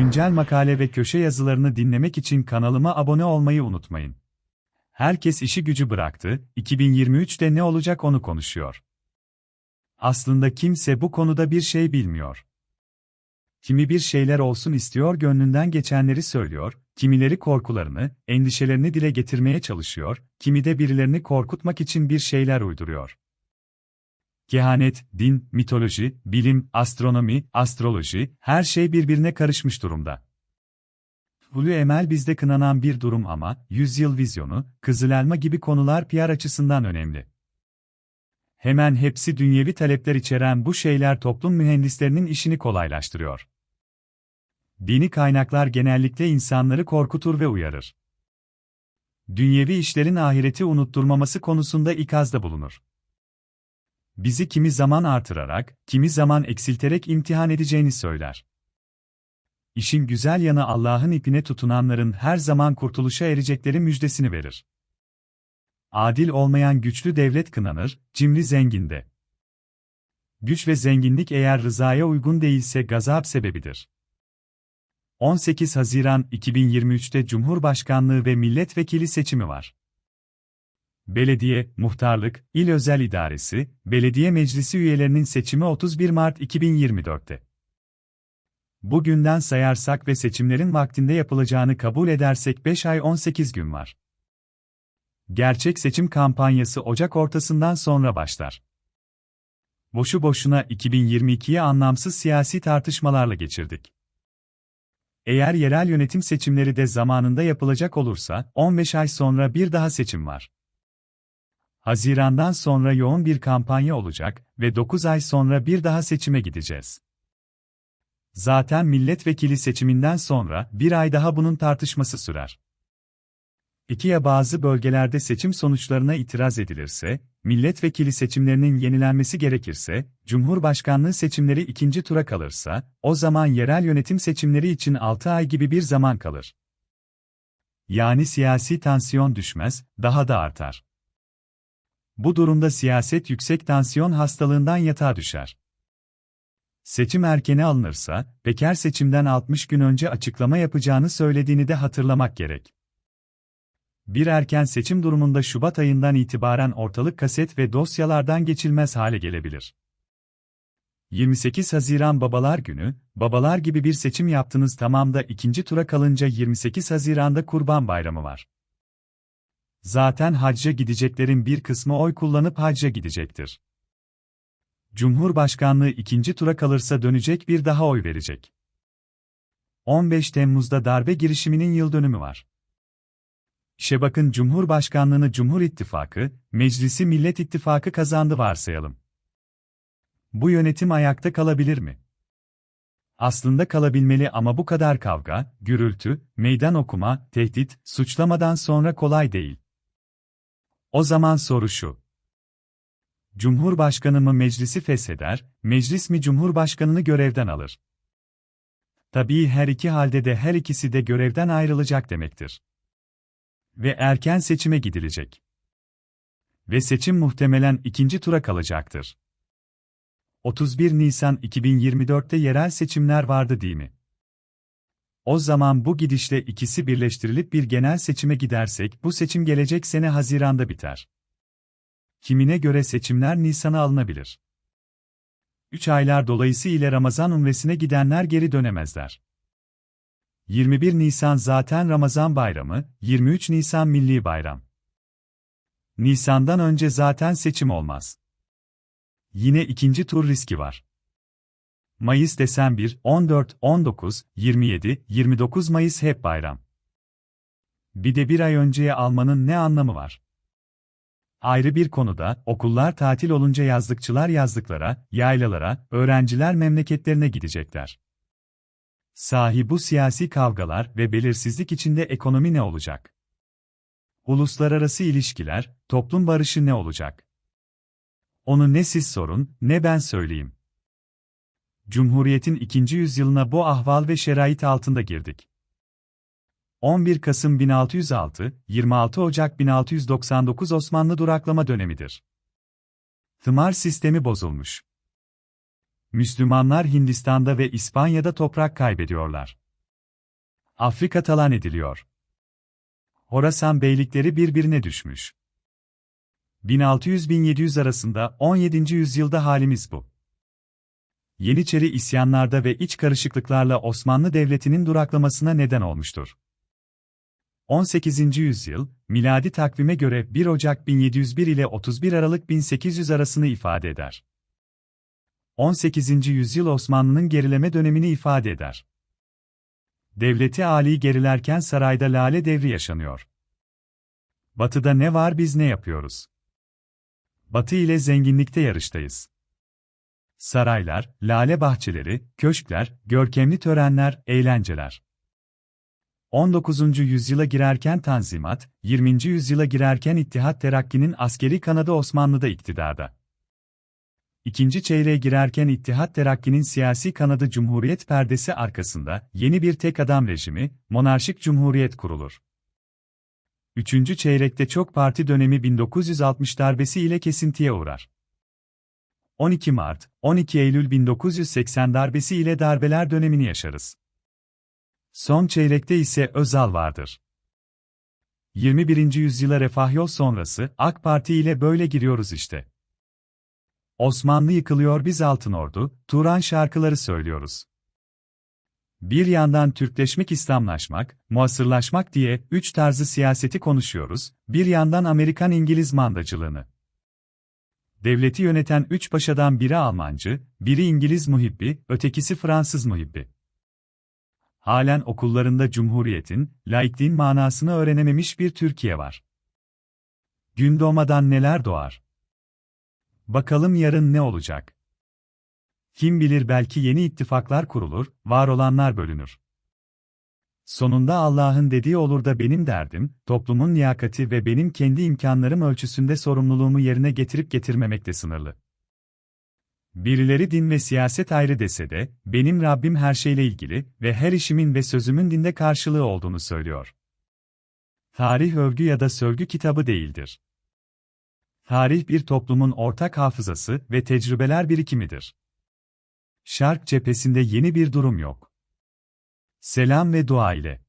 Güncel makale ve köşe yazılarını dinlemek için kanalıma abone olmayı unutmayın. Herkes işi gücü bıraktı, 2023'te ne olacak onu konuşuyor. Aslında kimse bu konuda bir şey bilmiyor. Kimi bir şeyler olsun istiyor gönlünden geçenleri söylüyor, kimileri korkularını, endişelerini dile getirmeye çalışıyor, kimi de birilerini korkutmak için bir şeyler uyduruyor. Kehanet, din, mitoloji, bilim, astronomi, astroloji, her şey birbirine karışmış durumda. Hulu Emel bizde kınanan bir durum ama, yüzyıl vizyonu, kızıl elma gibi konular PR açısından önemli. Hemen hepsi dünyevi talepler içeren bu şeyler toplum mühendislerinin işini kolaylaştırıyor. Dini kaynaklar genellikle insanları korkutur ve uyarır. Dünyevi işlerin ahireti unutturmaması konusunda ikazda bulunur. Bizi kimi zaman artırarak, kimi zaman eksilterek imtihan edeceğini söyler. İşin güzel yanı Allah'ın ipine tutunanların her zaman kurtuluşa erecekleri müjdesini verir. Adil olmayan güçlü devlet kınanır, cimri zenginde. Güç ve zenginlik eğer rızaya uygun değilse gazap sebebidir. 18 Haziran 2023'te Cumhurbaşkanlığı ve milletvekili seçimi var. Belediye, muhtarlık, il özel idaresi, belediye meclisi üyelerinin seçimi 31 Mart 2024'te. Bugünden sayarsak ve seçimlerin vaktinde yapılacağını kabul edersek 5 ay 18 gün var. Gerçek seçim kampanyası Ocak ortasından sonra başlar. Boşu boşuna 2022'yi anlamsız siyasi tartışmalarla geçirdik. Eğer yerel yönetim seçimleri de zamanında yapılacak olursa, 15 ay sonra bir daha seçim var. Hazirandan sonra yoğun bir kampanya olacak ve 9 ay sonra bir daha seçime gideceğiz. Zaten milletvekili seçiminden sonra bir ay daha bunun tartışması sürer. İkiye bazı bölgelerde seçim sonuçlarına itiraz edilirse, milletvekili seçimlerinin yenilenmesi gerekirse, cumhurbaşkanlığı seçimleri ikinci tura kalırsa, o zaman yerel yönetim seçimleri için 6 ay gibi bir zaman kalır. Yani siyasi tansiyon düşmez, daha da artar. Bu durumda siyaset yüksek tansiyon hastalığından yatağa düşer. Seçim erkene alınırsa, Peker seçimden 60 gün önce açıklama yapacağını söylediğini de hatırlamak gerek. Bir erken seçim durumunda Şubat ayından itibaren ortalık kaset ve dosyalardan geçilmez hale gelebilir. 28 Haziran Babalar Günü, babalar gibi bir seçim yaptınız tamam da ikinci tura kalınca 28 Haziran'da Kurban Bayramı var. Zaten hacca gideceklerin bir kısmı oy kullanıp hacca gidecektir. Cumhurbaşkanlığı ikinci tura kalırsa dönecek bir daha oy verecek. 15 Temmuz'da darbe girişiminin yıl dönümü var. İşe bakın Cumhurbaşkanlığını Cumhur İttifakı, Meclisi Millet İttifakı kazandı varsayalım. Bu yönetim ayakta kalabilir mi? Aslında kalabilmeli ama bu kadar kavga, gürültü, meydan okuma, tehdit, suçlamadan sonra kolay değil. O zaman soru şu. Cumhurbaşkanı mı meclisi fesheder, meclis mi Cumhurbaşkanını görevden alır? Tabii her iki halde de her ikisi de görevden ayrılacak demektir. Ve erken seçime gidilecek. Ve seçim muhtemelen ikinci tura kalacaktır. 31 Nisan 2024'te yerel seçimler vardı değil mi? O zaman bu gidişle ikisi birleştirilip bir genel seçime gidersek bu seçim gelecek sene Haziran'da biter. Kimine göre seçimler Nisan'a alınabilir. 3 aylar dolayısıyla Ramazan umresine gidenler geri dönemezler. 21 Nisan zaten Ramazan bayramı, 23 Nisan Milli Bayram. Nisan'dan önce zaten seçim olmaz. Yine ikinci tur riski var. Mayıs desen 1, 14, 19, 27, 29 Mayıs hep bayram. Bir de bir ay önceye almanın ne anlamı var? Ayrı bir konuda, okullar tatil olunca yazlıkçılar yazlıklara, yaylalara, öğrenciler memleketlerine gidecekler. Sahi bu siyasi kavgalar ve belirsizlik içinde ekonomi ne olacak? Uluslararası ilişkiler, toplum barışı ne olacak? Onu ne siz sorun, ne ben söyleyeyim. Cumhuriyetin ikinci yüzyılına bu ahval ve şerait altında girdik. 11 Kasım 1606, 26 Ocak 1699 Osmanlı duraklama dönemidir. Tımar sistemi bozulmuş. Müslümanlar Hindistan'da ve İspanya'da toprak kaybediyorlar. Afrika talan ediliyor. Horasan beylikleri birbirine düşmüş. 1600-1700 arasında 17. yüzyılda halimiz bu. Yeniçeri isyanlarda ve iç karışıklıklarla Osmanlı Devleti'nin duraklamasına neden olmuştur. 18. yüzyıl, miladi takvime göre 1 Ocak 1701 ile 31 Aralık 1800 arasını ifade eder. 18. yüzyıl Osmanlı'nın gerileme dönemini ifade eder. Devleti âli gerilerken sarayda lale devri yaşanıyor. Batı'da ne var biz ne yapıyoruz? Batı ile zenginlikte yarıştayız. Saraylar, lale bahçeleri, köşkler, görkemli törenler, eğlenceler. 19. yüzyıla girerken Tanzimat, 20. yüzyıla girerken İttihat Terakki'nin askeri kanadı Osmanlı'da iktidarda. İkinci çeyreğe girerken İttihat Terakki'nin siyasi kanadı Cumhuriyet perdesi arkasında yeni bir tek adam rejimi, monarşik cumhuriyet kurulur. Üçüncü çeyrekte çok parti dönemi 1960 darbesi ile kesintiye uğrar. 12 Mart, 12 Eylül 1980 darbesi ile darbeler dönemini yaşarız. Son çeyrekte ise Özal vardır. 21. yüzyıla refah yol sonrası AK Parti ile böyle giriyoruz işte. Osmanlı yıkılıyor biz Altın Ordu, Turan şarkıları söylüyoruz. Bir yandan Türkleşmek İslamlaşmak, muasırlaşmak diye üç tarzı siyaseti konuşuyoruz, bir yandan Amerikan-İngiliz mandacılığını. Devleti yöneten üç paşadan biri Almancı, biri İngiliz muhibbi, ötekisi Fransız muhibbi. Halen okullarında cumhuriyetin, laikliğin manasını öğrenememiş bir Türkiye var. Gün doğmadan neler doğar? Bakalım yarın ne olacak? Kim bilir belki yeni ittifaklar kurulur, var olanlar bölünür. Sonunda Allah'ın dediği olur da benim derdim, toplumun liyakati ve benim kendi imkanlarım ölçüsünde sorumluluğumu yerine getirip getirmemekte sınırlı. Birileri din ve siyaset ayrı dese de, benim Rabbim her şeyle ilgili ve her işimin ve sözümün dinde karşılığı olduğunu söylüyor. Tarih övgü ya da sövgü kitabı değildir. Tarih bir toplumun ortak hafızası ve tecrübeler birikimidir. Şark cephesinde yeni bir durum yok. Selam ve dua ile.